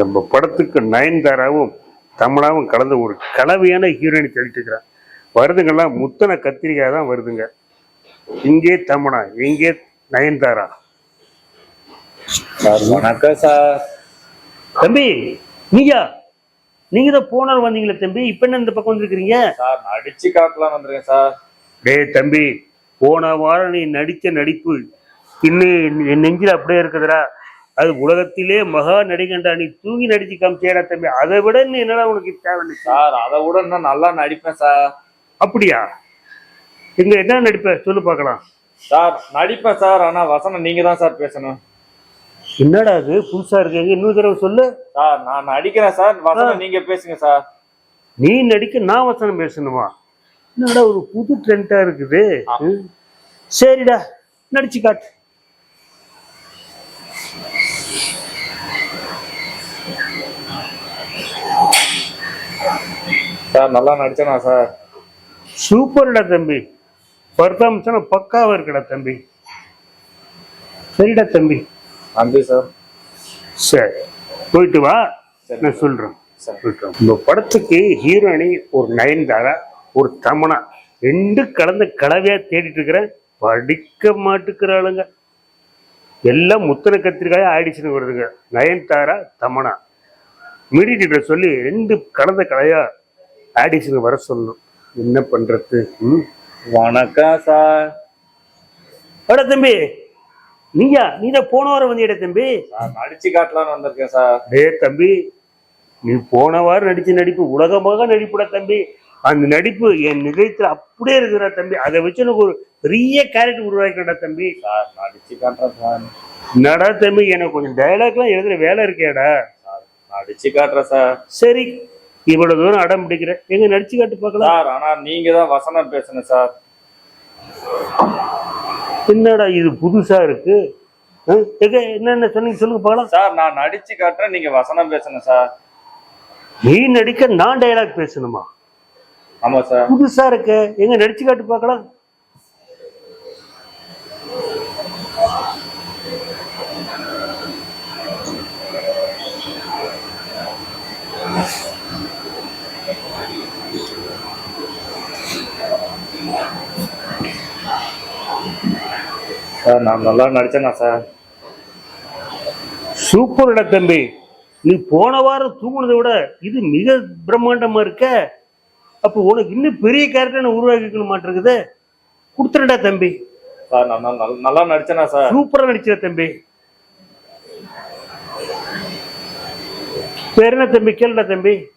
நம்ம படத்துக்கு நயன்தாராவும் தமிழாவும் கலந்த ஒரு கலவையான ஹீரோயின் தேடிட்டு இருக்கிறான் வருதுங்கெல்லாம் முத்தன கத்திரிக்காய் தான் வருதுங்க. இங்கே தமிழா இங்கே நயன்தாரா? சார் வணக்கம் சார். தம்பி நீயா? நீங்க தான் போனால் வந்தீங்களே தம்பி இப்ப என்ன இந்த பக்கம் வந்திருக்கிறீங்க? சார் நடிச்சு காட்டலாம் வந்திருக்கேன் சார். டேய் தம்பி போன வாரம் நீ நடித்த நடிப்பு இன்னும் என் நெஞ்சில் அப்படியே இருக்குதுடா. அது உலகத்திலே மகா நடிகண்டா நீ தூங்கி நடிச்சு காமிச்சேடா தம்பி. அதை விட நீ என்னடா உனக்கு தேவை சார் அதை விட இன்னும் நல்லா நடிப்பேன் சார். அப்படியா? இங்க என்ன நடிப்ப? சொல்லு பார்க்கலாம். சார் நடிப்பேன் சார் ஆனா வசனம் நீங்க தான் சார் பேசணும். என்னடா அது புதுசா இருக்கு. இன்னொரு தடவை சொல்லு. சார் நான் நடிக்கிறேன் சார். வசனம் நீங்க பேசுங்க சார். நீ நடிக்க நான் வசனம் பேசணுமா? என்னடா ஒரு புது ட்ரெண்டா இருக்குது. சரிடா நடிச்சு காட்டு. சார் நல்லா நடிச்சேனா சார்? சூப்பர்டா தம்பி. பர்ஃபார்மன்ஸ் பக்காவா இருக்குடா தம்பி. சரிடா தம்பி. நன்றி சார். சரி. போயிட்டு வா. நான் வா. இந்த படத்துக்கு ஹீரோயினி ஒரு நயன்தாரா ஒரு தமனா ரெண்டு கலந்த கலவையா தேடிட்டு இருக்கிறேன் படிக்க மாட்டுக்கிறாளுங்க. எல்லாம் முத்தன கத்திரிக்காய ஆடிஷன் வருதுங்க. நயன்தாரா தமனா. மீடியேட்டரை சொல்லி ரெண்டு கலந்த கலையா ஆடிஷன் வர சொல்லணும். என்ன பண்றது? வணக்கம் சார். அட தம்பி நீயா? நீ தான் போன வாரம் வந்தியடா தம்பி. நடிச்சு காட்டலாம்னு வந்திருக்கேன் சார். டே தம்பி நீ போன வாரம் நடிச்ச நடிப்பு உலகமாக நடிப்புடா தம்பி. அந்த நடிப்பு என் நிலையத்துல அப்படியே இருக்குடா தம்பி. அதை வச்சு எனக்கு ஒரு பெரிய கேரக்டர் உருவாக்கிடா தம்பி. சார் நடிச்சு காட்டுறேன் சார். என்னடா தம்பி எனக்கு கொஞ்சம் டயலாக்லாம் எழுதுற வேலை இருக்கேடா சார் நடிச்சு காட்டுறேன் சார். சரி இவ்வளவு தூரம் அடம் பிடிக்கிறேன் எங்க நடிச்சு காட்டு பார்க்கலாம். சார் ஆனா நீங்க தான் வசனம் பேசணும் சார். என்னடா இது புதுசா இருக்கு? என்னென்ன சொன்னீங்க சொல்லுங்க பார்க்கலாம். சார் நான் நடிச்சு காட்டுறேன் நீங்க வசனம் பேசணும் சார். நீ நடிக்க நான் டயலாக் பேசணுமா? ஆமா சார். புதுசா இருக்கு. எங்க நடிச்சு காட்டு பார்க்கலாம். சார் நான் நல்லா நடிச்சேனா சார்? சூப்பர்டா தம்பி. நீ போன வாரம் தூங்குனதை விட இது மிக பிரம்மாண்டமா இருக்க. அப்போ உனக்கு இன்னும் பெரிய கேரக்டர் நான் உருவாக்கிக்கணும் மாட்டிருக்குது? கொடுத்துறடா தம்பி. சார் நான் நல்லா- நடிச்சேனா சார்? சூப்பரா நடிச்சிட தம்பி. வேற என்ன தம்பி? கேளுடா தம்பி.